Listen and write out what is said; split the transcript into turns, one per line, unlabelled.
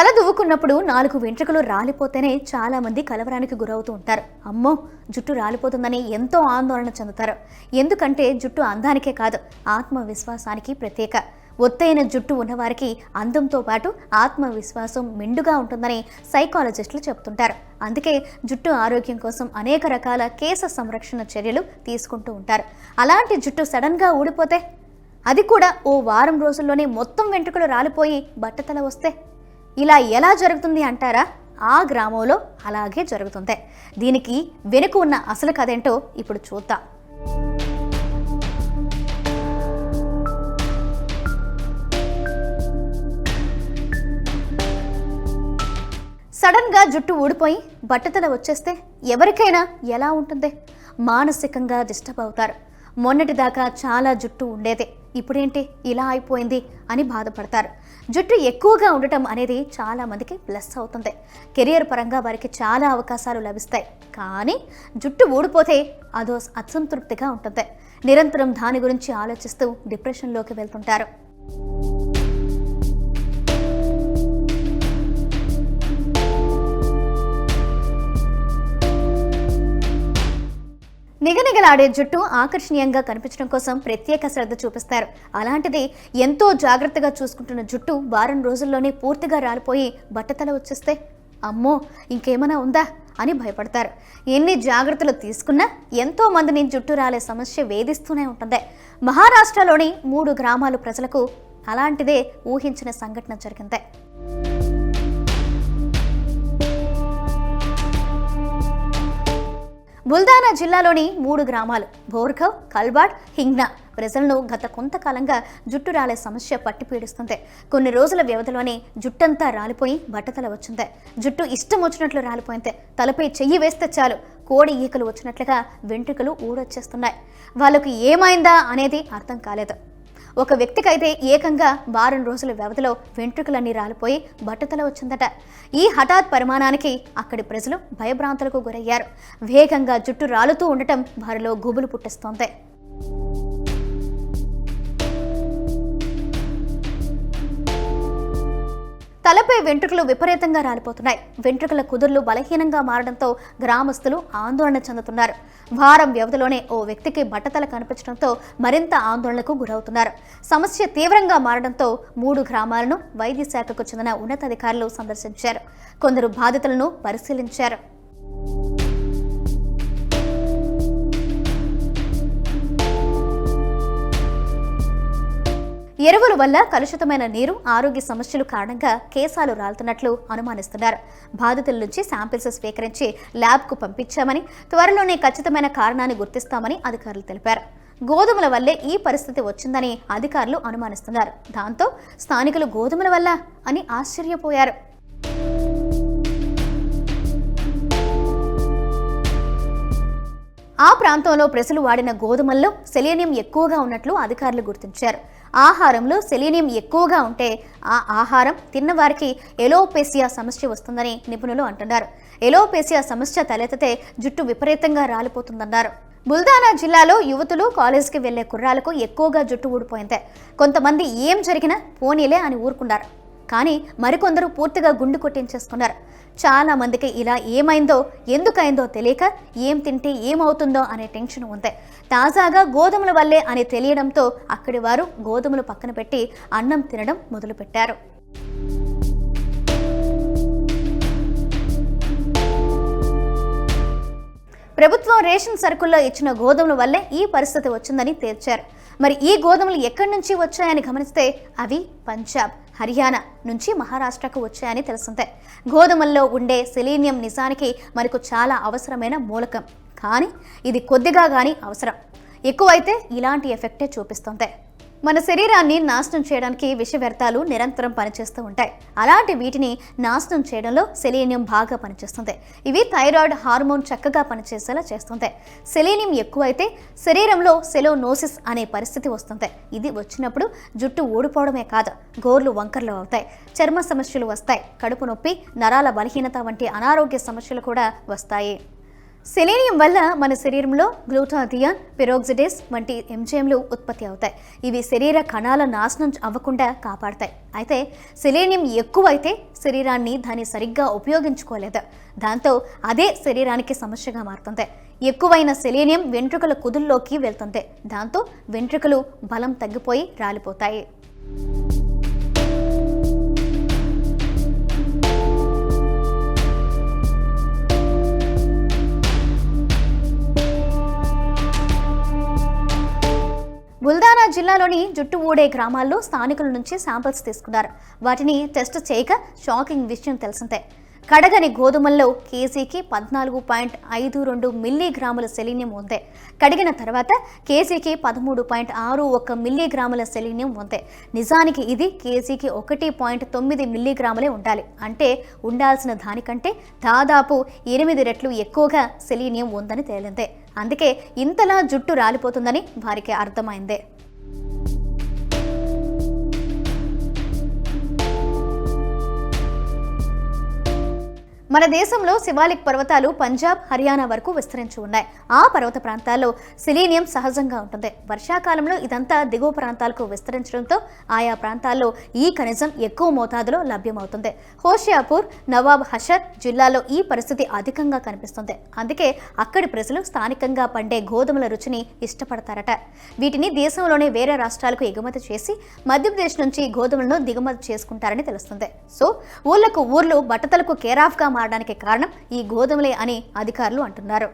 తల దువ్వుకున్నప్పుడు నాలుగు వెంట్రుకలు రాలిపోతేనే చాలామంది కలవరానికి గురవుతూ ఉంటారు. అమ్మో జుట్టు రాలిపోతుందని ఎంతో ఆందోళన చెందుతారు. ఎందుకంటే జుట్టు అందానికే కాదు ఆత్మవిశ్వాసానికి ప్రత్యేక. ఒత్తైన జుట్టు ఉన్నవారికి అందంతో పాటు ఆత్మవిశ్వాసం మెండుగా ఉంటుందని సైకాలజిస్టులు చెబుతుంటారు. అందుకే జుట్టు ఆరోగ్యం కోసం అనేక రకాల కేశ సంరక్షణ చర్యలు తీసుకుంటూ ఉంటారు. అలాంటి జుట్టు సడన్గా ఊడిపోతే? అది కూడా ఓ వారం రోజుల్లోనే మొత్తం వెంట్రుకలు రాలిపోయి బట్టతల వస్తే? ఇలా ఎలా జరుగుతుంది అంటారా? ఆ గ్రామంలో అలాగే జరుగుతుంది. దీనికి వెనుక ఉన్న అసలు కథేంటో ఇప్పుడు చూద్దాం. సడన్గా జుట్టు ఊడిపోయి బట్టతల వచ్చేస్తే ఎవరికైనా ఎలా ఉంటుంది? మానసికంగా డిస్టర్బ్ అవుతారు. మొన్నటిదాకా చాలా జుట్టు ఉండేదే. ఇప్పుడేంటి ఇలా అయిపోయింది అని బాధపడతారు. జుట్టు ఎక్కువగా ఉండటం అనేది చాలామందికి ప్లస్ అవుతుంది. కెరియర్ పరంగా వారికి చాలా అవకాశాలు లభిస్తాయి. కానీ జుట్టు ఊడిపోతే అదో అసంతృప్తిగా ఉంటుంది. నిరంతరం దాని గురించి ఆలోచిస్తూ డిప్రెషన్లోకి వెళ్తుంటారు. నిగనిగలాడే జుట్టు ఆకర్షణీయంగా కనిపించడం కోసం ప్రత్యేక శ్రద్ధ చూపిస్తారు. అలాంటిది ఎంతో జాగ్రత్తగా చూసుకుంటున్న జుట్టు వారం రోజుల్లోనే పూర్తిగా రాలిపోయి బట్టతల వచ్చేస్తే అమ్మో ఇంకేమైనా ఉందా అని భయపడతారు. ఎన్ని జాగ్రత్తలు తీసుకున్నా ఎంతో మందిని జుట్టు రాలే సమస్య వేధిస్తూనే ఉంటుంది. మహారాష్ట్రలోని మూడు గ్రామాల ప్రజలకు అలాంటిదే ఊహించిన సంఘటన జరిగింది. బుల్దానా జిల్లాలోని మూడు గ్రామాలు బోర్ఘవ్ కల్బాడ్ హింగ్నా. ప్రజలను గత కొంతకాలంగా జుట్టు రాలే సమస్య పట్టి పీడిస్తుంది. కొన్ని రోజుల వ్యవధిలోనే జుట్టంతా రాలిపోయి బట్టతల వచ్చింది. జుట్టు ఇష్టం వచ్చినట్లు రాలిపోయింది. తలపై చెయ్యి వేస్తే చాలు. కోడి ఈకలు వచ్చినట్లుగా వెంట్రుకలు ఊడొచ్చేస్తున్నాయి. వాళ్ళకు ఏమైందా అనేది అర్థం కాలేదు. ఒక వ్యక్తికైతే ఏకంగా వారం రోజుల వ్యవధిలో వెంట్రుకలన్నీ రాలిపోయి బట్టతల వచ్చిందట. ఈ హఠాత్ పరిమాణానికి అక్కడి ప్రజలు భయభ్రాంతులకు గురయ్యారు. వేగంగా జుట్టు రాలుతూ ఉండటం వారిలో గుబులు పుట్టిస్తోంది. తలపై వెంట్రుకలు విపరీతంగా రాలిపోతున్నాయి. వెంట్రుకల కుదుర్లు బలహీనంగా మారడంతో గ్రామస్తులు ఆందోళన చెందుతున్నారు. వారం వ్యవధిలోనే ఓ వ్యక్తికి బట్టతల కనిపించడంతో మరింత ఆందోళనకు గురవుతున్నారు. సమస్య తీవ్రంగా మారడంతో మూడు గ్రామాలను వైద్య శాఖకు చెందిన ఉన్నతాధికారులు సందర్శించారు. కొందరు బాధితులను పరిశీలించారు. ఎరువుల వల్ల కలుషితమైన నీరు ఆరోగ్య సమస్యలు కారణంగా కేసాలు రాలుతున్నట్లు అనుమానిస్తున్నారు. బాధితుల నుంచి శాంపిల్స్ స్వీకరించి ల్యాబ్కు పంపించామని త్వరలోనే ఖచ్చితమైన కారణాన్ని గుర్తిస్తామని అధికారులు తెలిపారు. గోధుమల వల్లే ఈ పరిస్థితి వచ్చిందని అధికారులు అనుమానిస్తున్నారు. దాంతో స్థానికులు గోధుమల వల్ల అని ఆశ్చర్యపోయారు. ఆ ప్రాంతంలో ప్రజలు వాడిన గోధుమల్లో సెలీనియం ఎక్కువగా ఉన్నట్లు అధికారులు గుర్తించారు. ఆహారంలో సెలీనియం ఎక్కువగా ఉంటే ఆ ఆహారం తిన్నవారికి ఎలోపేసియా సమస్య వస్తుందని నిపుణులు అంటున్నారు. ఎలోపేసియా సమస్య తలెత్తితే జుట్టు విపరీతంగా రాలిపోతుందన్నారు. బుల్దానా జిల్లాలో యువతులు కాలేజీకి వెళ్ళే కుర్రాలకు ఎక్కువగా జుట్టు ఊడిపోయింది. కొంతమంది ఏం జరిగినా పోనీలే అని ఊరుకున్నారు. కానీ మరికొందరు పూర్తిగా గుండు కొట్టించేసుకున్నారు. చాలా మందికి ఇలా ఏమైందో ఎందుకైందో తెలియక ఏం తింటే ఏమవుతుందో అనే టెన్షన్ ఉంది. తాజాగా గోధుమల వల్లే అని తెలియడంతో అక్కడి వారు గోధుమలు పక్కన పెట్టి అన్నం తినడం మొదలుపెట్టారు. ప్రభుత్వం రేషన్ సరుకుల్లో ఇచ్చిన గోధుమల వల్లే ఈ పరిస్థితి వచ్చిందని తేల్చారు. మరి ఈ గోధుమలు ఎక్కడి నుంచి వచ్చాయని గమనిస్తే అవి పంజాబ్ హర్యానా నుంచి మహారాష్ట్రకు వచ్చాయని తెలిసిందే గోధుమల్లో ఉండే సెలీనియం నిజానికి మనకు చాలా అవసరమైన మూలకం. కానీ ఇది కొద్దిగా కానీ అవసరం. ఎక్కువైతే ఇలాంటి ఎఫెక్టే చూపిస్తుంది మన శరీరాన్ని నాశనం చేయడానికి విష వ్యర్థాలు నిరంతరం పనిచేస్తూ ఉంటాయి. అలాంటి వీటిని నాశనం చేయడంలో సెలీనియం బాగా పనిచేస్తుంది. ఇవి థైరాయిడ్ హార్మోన్ చక్కగా పనిచేసేలా చేస్తుంది సెలీనియం ఎక్కువైతే శరీరంలో సెలోనోసిస్ అనే పరిస్థితి వస్తుంది ఇది వచ్చినప్పుడు జుట్టు ఊడిపోవడమే కాదు గోర్లు వంకర్లు అవుతాయి చర్మ సమస్యలు వస్తాయి కడుపు నొప్పి నరాల బలహీనత వంటి అనారోగ్య సమస్యలు కూడా వస్తాయి. సెలీనియం వల్ల మన శరీరంలో గ్లూటాథియాన్ పెరోక్సిడేస్ వంటి ఎంజైమ్లు ఉత్పత్తి అవుతాయి. ఇవి శరీర కణాల నాశనం అవ్వకుండా కాపాడతాయి. అయితే సెలీనియం ఎక్కువైతే శరీరాన్ని దాన్ని సరిగ్గా ఉపయోగించుకోలేదు. దాంతో అదే శరీరానికి సమస్యగా మారుతుంది. ఎక్కువైన సెలీనియం వెంట్రుకల కుదుల్లోకి వెళ్తుంది. దాంతో వెంట్రుకలు బలం తగ్గిపోయి రాలిపోతాయి. జిల్లాలోని జుట్టు ఊడే గ్రామాల్లో స్థానికుల నుంచి శాంపిల్స్ తీసుకున్నారు. వాటిని టెస్ట్ చేయక షాకింగ్ విషయం తెలిసిందే. కడగని గోధుమల్లో కేజీకి పద్నాలుగు పాయింట్ ఐదు రెండు మిల్లీగ్రాముల సెలీనియం ఉంది. కడిగిన తర్వాత కేజీకి పదమూడు పాయింట్ ఆరు ఒక మిల్లీగ్రాముల సెలీనియం ఉంది. నిజానికి ఇది కేజీకి ఒకటి పాయింట్ తొమ్మిది మిల్లీగ్రాములే ఉండాలి. అంటే ఉండాల్సిన దానికంటే దాదాపు ఎనిమిది రెట్లు ఎక్కువగా సెలీనియం ఉందని తేలింది. అందుకే ఇంతలా జుట్టు రాలిపోతుందని వారికి అర్థమైంది. మన దేశంలో శివాలిక్ పర్వతాలు పంజాబ్ హర్యానా వరకు విస్తరించి ఉన్నాయి. ఆ పర్వత ప్రాంతాల్లో సిలీనియం సహజంగా ఉంటుంది. వర్షాకాలంలో ఇదంతా దిగువ ప్రాంతాలకు విస్తరించడంతో ఆయా ప్రాంతాల్లో ఈ ఖనిజం ఎక్కువ మోతాదులో లభ్యమవుతుంది. హోషియాపూర్ నవాబ్ హషర్ జిల్లాలో ఈ పరిస్థితి అధికంగా కనిపిస్తుంది. అందుకే అక్కడి ప్రజలు స్థానికంగా పండే గోధుమల రుచిని ఇష్టపడతారట. వీటిని దేశంలోనే వేరే రాష్ట్రాలకు ఎగుమతి చేసి మధ్యప్రదేశ్ నుంచి గోధుమలను దిగుమతి చేసుకుంటారని తెలుస్తుంది. సో ఊళ్ళకు ఊర్లు బట్టతలకు కేరాఫ్గా మారడానికి కారణం ఈ గోధుమలే అని అధికారులు అంటున్నారు.